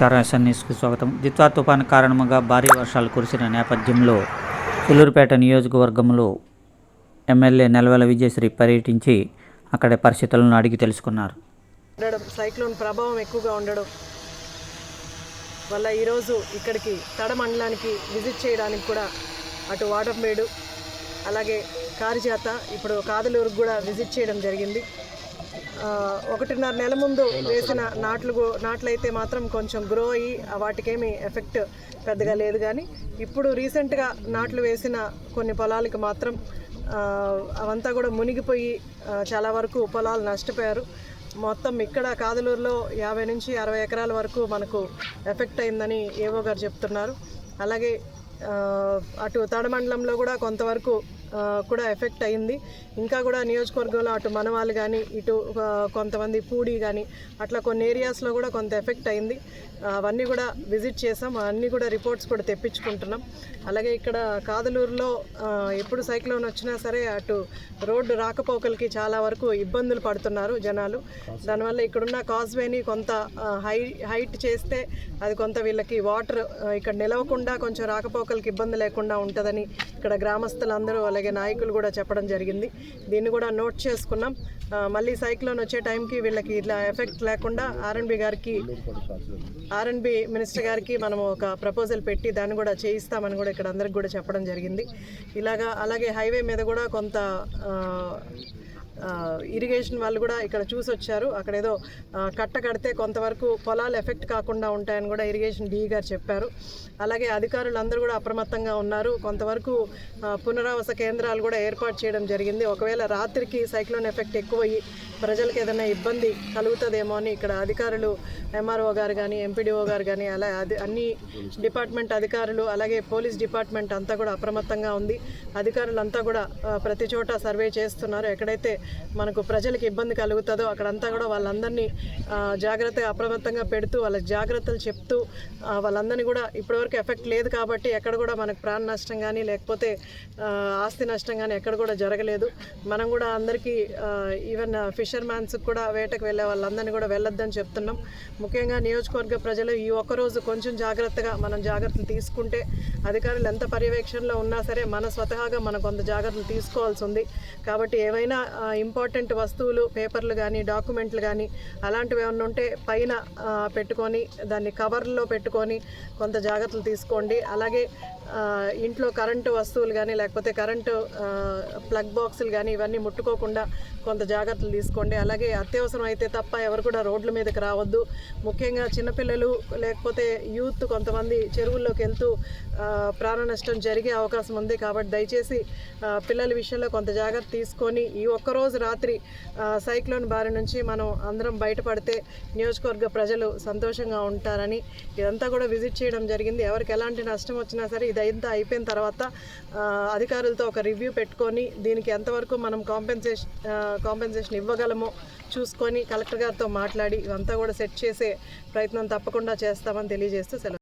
నమస్కారం ఎస్ఎన్ స్వాగతం. దిత్వా తుఫాను కారణంగా భారీ వర్షాలు కురిసిన నేపథ్యంలో సులూరుపేట నియోజకవర్గంలో ఎమ్మెల్యే నెలవెల విజయశ్రీ పర్యటించి అక్కడ పరిస్థితులను అడిగి తెలుసుకున్నారు. సైక్లోన్ ప్రభావం ఎక్కువగా ఉండడం వల్ల ఈరోజు ఇక్కడికి తడ మండలానికి విజిట్ చేయడానికి కూడా అటు వాటంబేడు అలాగే కారిజాత ఇప్పుడు కాదలూరుకు కూడా విజిట్ చేయడం జరిగింది. ఒకటిన్నర నెల ముందు వేసిన నాట్లు నాట్లు నాట్లయితే మాత్రం కొంచెం గ్రో అయ్యి వాటికేమి వాటికేమీ ఎఫెక్ట్ పెద్దగా లేదు కానీ ఇప్పుడు రీసెంట్గా నాట్లు వేసిన కొన్ని పొలాలకు మాత్రం అవంతా కూడా మునిగిపోయి చాలా వరకు పొలాలు నష్టపోయారు. మొత్తం ఇక్కడ కాదలూరులో యాభై నుంచి అరవై ఎకరాల వరకు మనకు ఎఫెక్ట్ అయిందని ఏవో గారు చెప్తున్నారు. అలాగే అటు తడమండలంలో కూడా కొంతవరకు కూడా ఎఫెక్ట్ అయింది. ఇంకా కూడా నియోజకవర్గంలో అటు మనవాళ్ళు కానీ ఇటు కొంతమంది పూడి కానీ అట్లా కొన్ని ఏరియాస్లో కూడా కొంత ఎఫెక్ట్ అయింది. అవన్నీ కూడా విజిట్ చేసాం. అన్నీ కూడా రిపోర్ట్స్ కూడా తెప్పించుకుంటున్నాం. అలాగే ఇక్కడ కాదలూరులో ఎప్పుడు సైక్లోన్ వచ్చినా సరే అటు రోడ్డు రాకపోకలకి చాలా వరకు ఇబ్బందులు పడుతున్నారు జనాలు. దానివల్ల ఇక్కడున్న కాజ్వేని కొంత హై హైట్ చేస్తే అది కొంత వీళ్ళకి వాటర్ ఇక్కడ నిలవకుండా కొంచెం రాకపోకలకి ఇబ్బంది లేకుండా ఉంటుందని ఇక్కడ గ్రామస్తులందరూ అలాగే నాయకులు కూడా చెప్పడం జరిగింది. దీన్ని కూడా నోట్ చేసుకున్నాం. మళ్ళీ సైక్లోన్ వచ్చే టైంకి వీళ్ళకి ఇట్లా ఎఫెక్ట్ లేకుండా ఆర్ఎన్బి గారికి ఆర్ఎన్బి మినిస్టర్ గారికి మనం ఒక ప్రపోజల్ పెట్టి దాన్ని కూడా చేయిస్తామని కూడా ఇక్కడ అందరికి కూడా చెప్పడం జరిగింది. ఇలాగా అలాగే హైవే మీద కూడా కొంత ఇరిగేషన్ వాళ్ళు కూడా ఇక్కడ చూసి వచ్చారు అక్కడ ఏదో కట్ట కడితే కొంతవరకు పొలాలు ఎఫెక్ట్ కాకుండా ఉంటాయని కూడా ఇరిగేషన్ డీ గారు చెప్పారు. అలాగే అధికారులు అందరూ కూడా అప్రమత్తంగా ఉన్నారు. కొంతవరకు పునరావాస కేంద్రాలు కూడా ఏర్పాటు చేయడం జరిగింది. ఒకవేళ రాత్రికి సైక్లోన్ ఎఫెక్ట్ ఎక్కువయ్యి ప్రజలకు ఏదైనా ఇబ్బంది కలుగుతుందేమో అని ఇక్కడ అధికారులు ఎంఆర్ఓ గారు కానీ ఎంపీడీఓ గారు కానీ అలా అది అన్ని డిపార్ట్మెంట్ అధికారులు అలాగే పోలీస్ డిపార్ట్మెంట్ అంతా కూడా అప్రమత్తంగా ఉంది. అధికారులంతా కూడా ప్రతి చోట సర్వే చేస్తున్నారు. ఎక్కడైతే మనకు ప్రజలకు ఇబ్బంది కలుగుతుందో అక్కడంతా కూడా వాళ్ళందరినీ జాగ్రత్తగా అప్రమత్తంగా పెడుతూ వాళ్ళ జాగ్రత్తలు చెప్తూ వాళ్ళందరినీ కూడా ఇప్పటివరకు ఎఫెక్ట్ లేదు కాబట్టి ఎక్కడ కూడా మనకు ప్రాణ నష్టం కానీ లేకపోతే ఆస్తి నష్టం కానీ ఎక్కడ కూడా జరగలేదు. మనం కూడా అందరికీ ఈవెన్ ఫిషర్మ్యాన్స్ కూడా వేటకు వెళ్ళే వాళ్ళందరినీ కూడా వెళ్ళొద్దని చెప్తున్నాం. ముఖ్యంగా నియోజకవర్గ ప్రజలు ఈ ఒక్కరోజు కొంచెం జాగ్రత్తగా మనం జాగ్రత్తలు తీసుకుంటే అధికారులు ఎంత పర్యవేక్షణలో ఉన్నా సరే మన స్వతహాగా మనం కొంత జాగ్రత్తలు తీసుకోవాల్సి ఉంది. కాబట్టి ఏవైనా ఇంపార్టెంట్ వస్తువులు పేపర్లు కానీ డాక్యుమెంట్లు కానీ అలాంటివి ఏమైనా ఉంటే పైన పెట్టుకొని దాన్ని కవర్లో పెట్టుకొని కొంత జాగ్రత్తలు తీసుకోండి. అలాగే ఇంట్లో కరెంటు వస్తువులు కానీ లేకపోతే కరెంటు ప్లగ్ బాక్సులు కానీ ఇవన్నీ ముట్టుకోకుండా కొంత జాగ్రత్తలు తీసుకోండి. అలాగే అత్యవసరం అయితే తప్ప ఎవరు కూడా రోడ్ల మీదకి రావద్దు. ముఖ్యంగా చిన్నపిల్లలు లేకపోతే యూత్ కొంతమంది చెరువుల్లోకి వెళ్తూ ప్రాణ నష్టం జరిగే అవకాశం ఉంది. కాబట్టి దయచేసి పిల్లల విషయంలో కొంత జాగ్రత్త తీసుకొని ఈ ఒక్కరోజు రాత్రి సైక్లోన్ బారి నుంచి మనం అందరం బయటపడితే నియోజకవర్గ ప్రజలు సంతోషంగా ఉంటారని ఇదంతా కూడా విజిట్ చేయడం జరిగింది. ఎవరికి ఎలాంటి నష్టం వచ్చినా సరే ఇదంతా అయిపోయిన తర్వాత అధికారులతో ఒక రివ్యూ పెట్టుకొని దీనికి ఎంతవరకు మనం కాంపెన్సేషన్ కాంపెన్సేషన్ ఇవ్వగలమో చూసుకొని కలెక్టర్ గారితో మాట్లాడి ఇదంతా కూడా సెట్ చేసే ప్రయత్నం తప్పకుండా చేస్తామని తెలియజేస్తూ సెలవు.